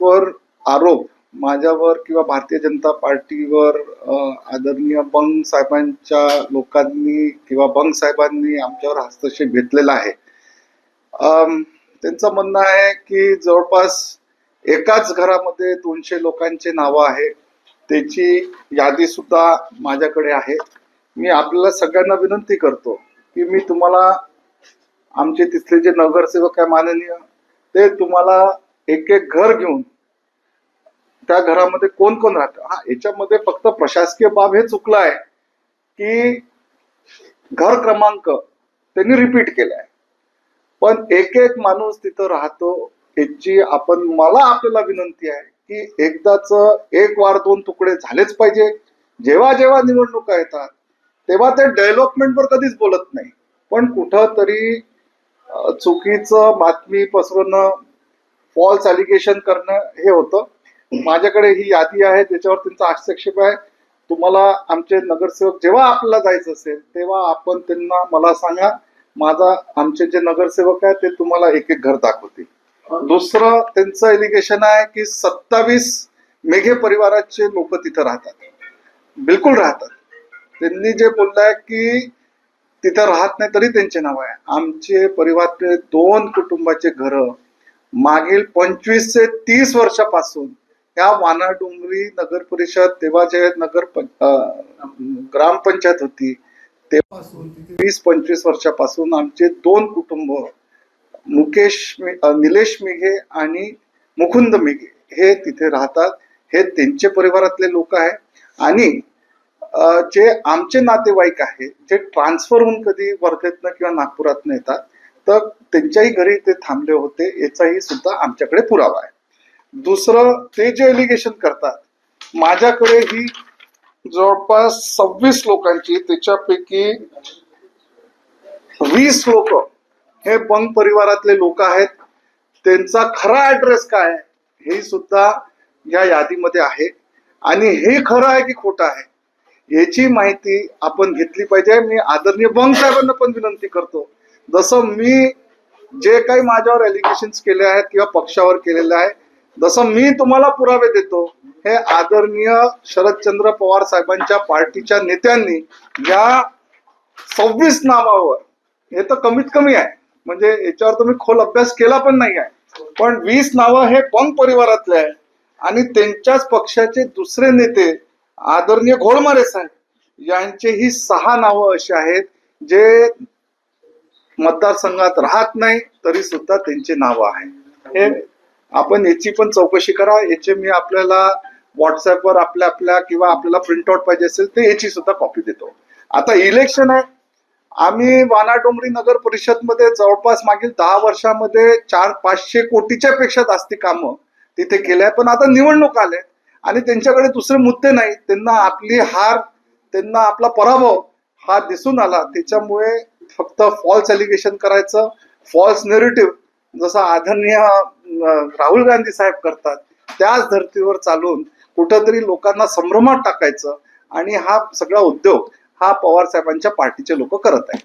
वर आरोप माझ्यावर किंवा भारतीय जनता पार्टीवर आदरणीय बंग साहेबांच्या लोकांनी किंवा बंग साहेबांनी आमच्यावर हस्तक्षेप घेतलेला आहे. त्यांचं म्हणणं आहे की जवळपास एकाच घरामध्ये दोनशे लोकांचे नावं आहे. त्याची यादी सुद्धा माझ्याकडे आहे. मी आपल्याला सगळ्यांना विनंती करतो की मी तुम्हाला आमचे तिथले जे नगरसेवक आहे माननीय ते तुम्हाला एक एक घर घेऊन त्या घरामध्ये कोण कोण राहतं? हा याच्यामध्ये फक्त प्रशासकीय बाब हे चुकलं आहे की घर क्रमांक त्यांनी रिपीट केलाय. पण एक एक माणूस तिथं राहतो याची आपण मला आपल्याला विनंती आहे की एकदाच एक वार दोन तुकडे झालेच पाहिजे. जेव्हा जेव्हा निवडणुका येतात तेव्हा ते डेव्हलपमेंटवर कधीच बोलत नाही. पण कुठं तरी चुकीचं बातमी पसरवणं फॉल्स अलिगेशन करणं हे होतं. माझ्याकडे ही यादी आहे त्याच्यावर त्यांचा हस्तक्षेप आहे. तुम्हाला आमचे नगरसेवक जेव्हा आपल्याला जायचं असेल तेव्हा आपण त्यांना मला सांगा. माझा आमचे जे नगरसेवक आहे ते तुम्हाला एक एक घर दाखवतील. दुसरं त्यांचं एलिगेशन आहे की सत्तावीस मेघे परिवाराचे लोक तिथं राहतात. बिलकुल राहतात. त्यांनी जे बोललंय की तिथं राहत नाही तरी त्यांचे नाव आहे. आमचे परिवारातले दोन कुटुंबाचे घरं मागील पंचवीस ते तीस वर्षापासून त्या वानाडोंगरी नगर परिषद तेव्हा जे नगर ग्रामपंचायत होती. तेव्हापासून वीस पंचवीस वर्षापासून आमचे दोन कुटुंब मुकेश निलेश मिघे आणि मुकुंद मिघे हे तिथे राहतात. हे त्यांचे परिवारातले लोक आहे आणि जे आमचे नातेवाईक आहे जे ट्रान्सफर होऊन कधी वर्धेतनं किंवा नागपुरातनं येतात तर त्यांच्याही घरी ते थांबले होते याचाही सुद्धा आमच्याकडे पुरावा आहे. दुसरं ते जे एलिगेशन करतात माझ्याकडे ही जवळपास सव्वीस लोकांची त्याच्यापैकी वीस लोक हे बंग परिवारातले लोक आहेत. त्यांचा खरा ऍड्रेस काय हे सुद्धा या यादीमध्ये आहे. आणि हे खरं आहे की खोटं आहे याची माहिती आपण घेतली पाहिजे. मी आदरणीय बंग साहेबांना पण विनंती करतो जसं मी जे काही माझ्यावर एलिगेशन केले आहेत किंवा पक्षावर केलेले आहे जसं मी तुम्हाला पुरावे देतो हे आदरणीय शरदचंद्र पवार साहेबांच्या पार्टीच्या नेत्यांनी या सव्वीस नावावर हे तर कमीत कमी आहे म्हणजे याच्यावर तुम्ही खोल अभ्यास केला पण नाही आहे पण वीस नावं हे पंग परिवारातले आहे आणि त्यांच्याच पक्षाचे दुसरे नेते आदरणीय घोडमारे साहेब यांचे ही सहा नावं अशी आहेत जे मतदारसंघात राहत नाही तरी सुद्धा त्यांचे नाव आहे. हे आपण याची पण चौकशी करा. याचे मी आपल्याला व्हॉट्सअपवर आपल्या आपल्या किंवा आपल्याला प्रिंटआउट पाहिजे असेल तर याची सुद्धा कॉपी देतो. आता इलेक्शन आहे. आम्ही वानाडोंगरी नगर परिषदमध्ये जवळपास मागील दहा वर्षामध्ये चार पाचशे कोटीच्या पेक्षा जास्ती कामं तिथे केले पण आता निवडणूक आले आणि त्यांच्याकडे दुसरे मुद्दे नाही त्यांना आपली हार त्यांना आपला पराभव हा दिसून आला. त्याच्यामुळे फक्त फॉल्स एलिगेशन करायचं फॉल्स नेरेटिव्ह जसं आदरणीय राहुल गांधी साहेब करतात त्याच धर्तीवर चालून कुठंतरी लोकांना संभ्रमात टाकायचं आणि हा सगळा उद्योग हा पवार साहेबांच्या पार्टीचे लोक करत आहेत.